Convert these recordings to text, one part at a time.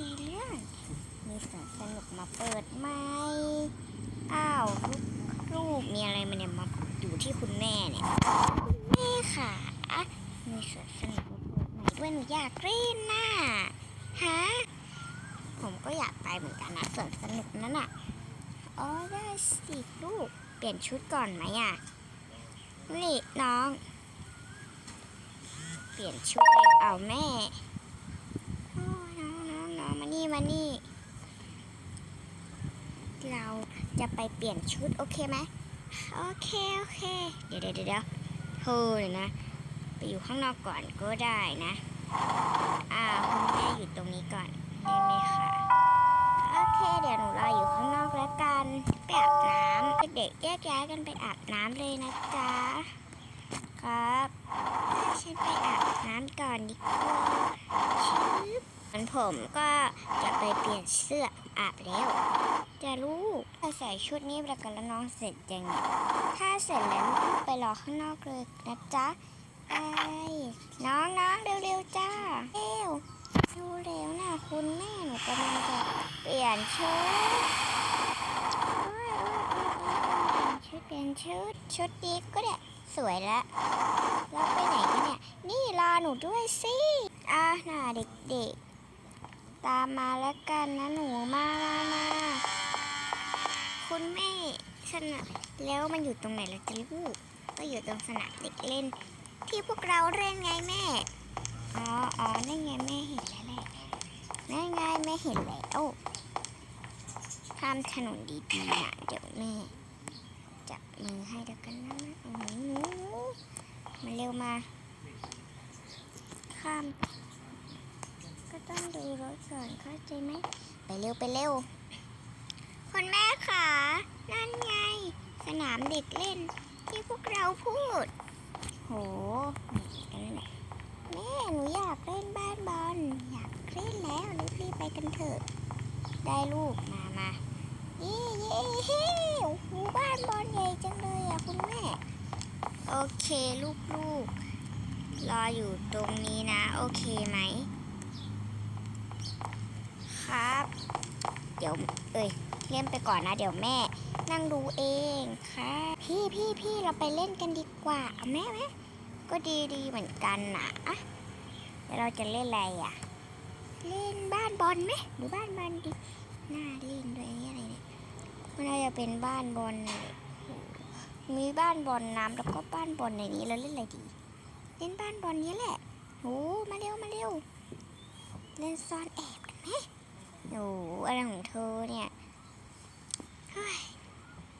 ซีเรียสมีสวนสนุกมาเปิดไหมอ้าวลูกมีอะไรมาเนี่ยมาอยู่ที่คุณแม่เนี่ยคุณแม่ค่ะมีสวนสนุกมาเปิดใหม่ด้วยหนูอยากเล่นน่ะฮะผมก็อยากไปเหมือนกันนะสวนสนุกนั้นอะอ๋อได้สิลูกเปลี่ยนชุดก่อนไหมอะนี่น้อง เปลี่ยนชุดเร็วเอาแม่โอ้น้องน้องน้อง มานี่มานี่ เราจะไปเปลี่ยนชุดโอเคไหมโอเคโอเค เดี๋ยวเดี๋ยวเดี๋ยวเฮ้ยนะ ไปอยู่ข้างนอกก่อนก็ได้นะอ่าคุณแม่อยู่ตรงนี้ก่อนได้ไหมคะโอเค เดี๋ยวหนูรออยู่ข้างนอกแล้วกันไปอาบน้ำเด็กๆแยกย้ายกันไปอาบน้ำเลยนะจ๊ะครับฉันไปอาบน้ำก่อนดีกว่า ผมก็จะไปเปลี่ยนเสื้ออาบแล้ว จะลูกถ้าใส่ชุดนี้แล้วกันแล้วน้องเสร็จยังไงถ้าเสร็จแล้วไปรอข้างนอกเลยนะจ๊ะไปน้องน้องเร็วๆจ้าเร็วดูเร็วนะคุณแม่หนูกำลังจะเปลี่ยนชุดเปลี่ยนชุดเปลี่ยนชุดชุดนี้ก็ได้สวยแล้วเราไปไหนกันเนี่ย นี่รอหนูด้วยสิอะน่าเด็กๆ ตามมาแล้วกันนะหนูมามามาคุณแม่สนามแล้วมันอยู่ตรงไหนล่ะจ๊ะลูกก็อยู่ตรงสนามเด็กเล่น ที่พวกเราเล่นไงแม่ อ๋ออ๋อนั่นไงแม่เห็นแล้วแหละนั่นไงแม่เห็นแล้วข้ามถนนดีๆนะเดี๋ยวแม่จับมือให้เดี๋ยวกันนะโอ้โหมาเร็วมา ข้าม ต้องดูรถก่อนเข้าใจไหม ไปเร็วไปเร็ว คุณแม่ค่ะนั่นไง สนามเด็กเล่น ที่พวกเราพูด โหนี่กันแหละแม่หนูอยากเล่นบ้านบอลอยากเล่นแล้วรีบๆไปกันเถอะ ได้ลูกมามาเย่เย่เฮ้โอ้โหบ้านบอลใหญ่จังเลยอะคุณแม่ โอเคลูกๆรออยู่ตรงนี้นะ โอเคไหม ครับ เดี๋ยวเอ้ยเล่นไปก่อนนะ เดี๋ยวแม่ นั่งดูเองค่ะพี่พี่พี่เราไปเล่นกันดีกว่าเอาแม่ไหมก็ดีดีเหมือนกันนะอะแล้วเราจะเล่นอะไรอะ เล่นบ้านบอลไหมหรือบ้านบอลดีน่าเล่นด้วยอันนี้อะไรเนี่ยมันน่าจะเป็นบ้านบอลเลยมีบ้านบอลน้ำแล้วก็บ้านบอลในนี้แล้วเล่นอะไรดี เล่นบ้านบอลนี้แหละโอ้มาเร็วมาเร็ว เล่นซ่อนแอบกันไหม โอ้อะไรของเธอเนี่ย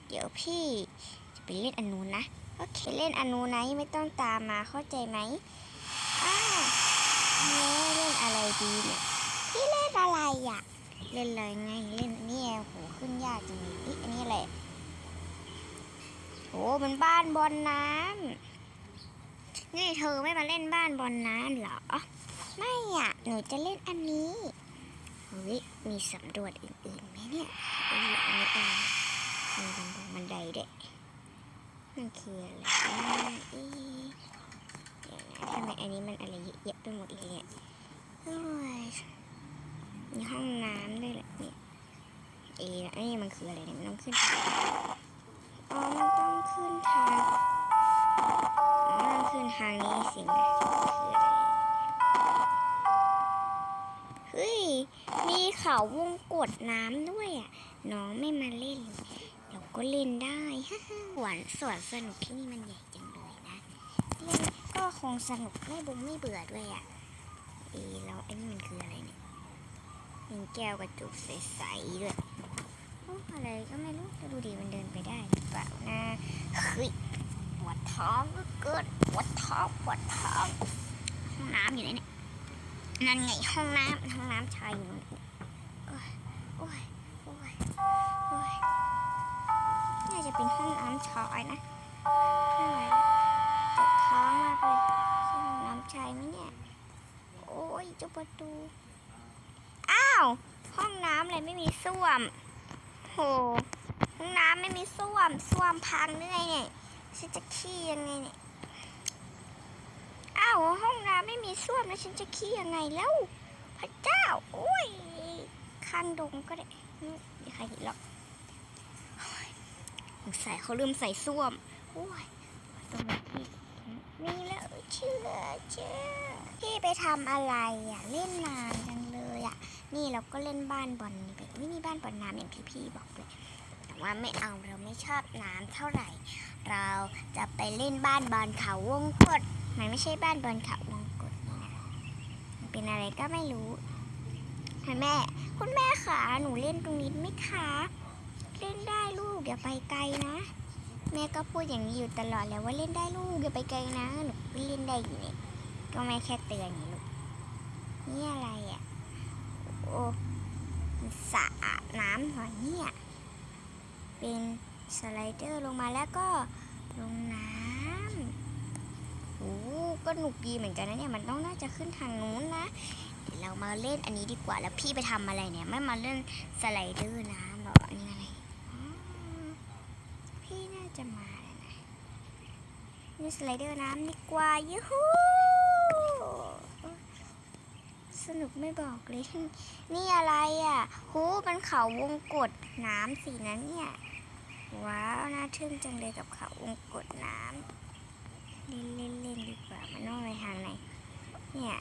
เดี๋ยวพี่จะไปเล่นอันนู้นนะโอเคเล่นอันนู้นนะไม่ต้องตามมาเข้าใจไหมอ้าวแม่เล่นอะไรดีเนี่ยพี่เล่นอะไรอะเล่นเลยไงเล่นนี่โหขึ้นยากจังนี่อันนี้แหละโหมันบ้านบอลน้ำนี่เธอไม่มาเล่นบ้านบอลน้ำเหรอ ไม่อะหนูจะเล่นอันนี้ เฮ้ยมีสำรวจอื่นๆไหมเนี่ยอันนี้อะไรมีบันไดบันไดเด็มันคืออะไรเอ๊ะเดี๋ยวนะทำไมอันนี้มันอะไรเยอะไปหมดเลยเนี่ยโอ้ยมีห้องน้ำด้วยแหละเนี่ยเอ๊ะอันนี้มันคืออะไรเนี่ยมันต้องขึ้นทางอ๋อมันต้องขึ้นทางมันต้องขึ้นทางนี้สินะ เฮ้ย มีเขาวงกดน้ำด้วยอะ น้องไม่มาเล่น เราก็เล่นได้ฮ่าฮ่าสวนสวนสนุกที่นี่มันใหญ่จังเลยนะ เล่นก็คงสนุกไม่บุงไม่เบื่อด้วยอะเอะแล้วไอ้นี่มันคืออะไรเนี่ยมีแก้วกระจุกใสๆด้วยโอ้อะไรก็ไม่รู้จะดูดีมันเดินไปได้หรือเปล่านะเฮ้ยปวดท้องก็เกินปวดท้องปวดท้องห้องน้ำอยู่ไหนเนี่ย นั่นไงห้องน้ำห้องน้ำชายอยู่นู่นโอ้ยโอ้ยโอ้ยโอ้ยน่าจะเป็นห้องน้ำชายนะไม่ไหวเจ็บท้องมากเลยห้องน้ำชายไหมเนี่ยโอ้ยเจุประตู อ้าว ห้องน้ำอะไรไม่มีส้วมโหห้องน้ำไม่มีส้วมส้วมพังเนื่อยเนี่ยฉันจะขี้ยังไงเนี่ยอ้าวห้องน้ำไม่มี ฉันจะขี้ยังไงแล้ว พระเจ้า โอ้ยดงก็ได้มไม่ใครเห็นหรอกสงสัยเขาลืมใส่ส้วม โอ้ยตรงนี้นี่แล้วเชื่อเชื่อพี่ไปทำอะไรอะ เล่นนานจังเลยอะ นี่เราก็เล่นบ้านบอลนี่ไปไม่มีบ้านบอลน้ำอย่างที่พี่บอกเลยแต่ว่าไม่เอาเราไม่ชอบน้ำเท่าไหร่ เราจะไปเล่นบ้านบอลเขาวงกดมันไม่ใช่บ้านบอลเขาวง เป็นอะไรก็ไม่รู้คุณแม่ คุณแม่ขาหนูเล่นตรงนี้ไหมคะเล่นได้ลูกอย่าไปไกลนะ แม่ก็พูดอย่างนี้อยู่ตลอดแล้วว่าเล่นได้ลูกอย่าไปไกลนะหนูเล่นได้อยู่นี่ก็แม่แค่เตือนนี้ลูกนี่อะไรอะโอ้สระน้ำหรอเนี่ยเป็นสไลเดอร์ลงมาแล้วก็ลงน้ำ ก็หนุกดีเหมือนกันนะเนี่ยมันต้องน่าจะขึ้นทางนู้นนะเดี๋ยวเรามาเล่นอันนี้ดีกว่าแล้วพี่ไปทำอะไรเนี่ย ไม่มาเล่นสไลเดอร์น้ำหรออันนี้อะไรพี่น่าจะมาแล้วนะนี่สไลเดอร์น้ำดีกว่ายูฮูสนุกไม่บอกเลย นี่อะไรอะหูเป็นเขาวงกดน้ำสีนั้นเนี่ย ว้าว น่าทึ่งจังเลยกับเขาวงกดน้ำ เล่นเล่นเล่นดีกว่ามันต้องไปทางไหนเนี่ย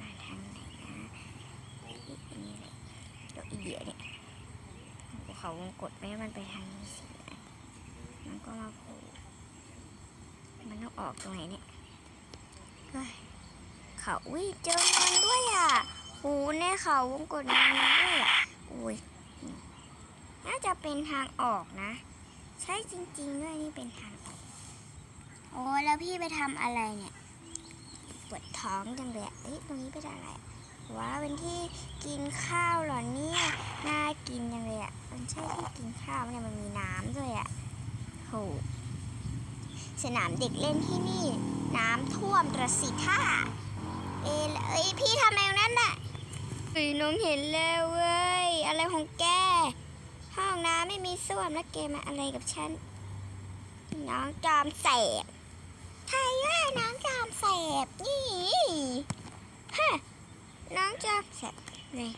มาทางไหนนะอีกอันนี้เลยเดี๋ยวอีเดียเนี่ยเขาวงกดไม่ให้มันไปทางนี้สินะมันก็มาโผล่มันต้องออกตรงไหนเนี่ยเฮ้ยเขาอุ้ยเจอเงินด้วยอะหูเนี่ยเขาวงกดน้ำด้วยอะอุ้ยน่าจะเป็นทางออกนะ ใช่จริงๆด้วยนี่เป็นทางออก โอ้แล้วพี่ไปทำอะไรเนี่ยปวดท้องจังเลยอะเอ้ยตรงนี้เป็นอะไรอะว้าวเป็นที่กินข้าวเหรอเนี่ยน่ากินจังเลยอะมันใช่ที่กินข้าวเนี่ยมันมีน้ำด้วยอะโหสนามเด็กเล่นที่นี่ น้ำท่วมระสิท่าเอยเอ้ยพี่ทำอะไรนั้นน่ะเฮ้ยน้องเห็นแล้วเว้ยอะไรของแก ห้องน้ำไม่มีส้วมแล้วแกมาอะไรกับฉัน น้องจอมแสบ รว่าน้องจอมแสบนี่ฮะน้องจอมแสบเลย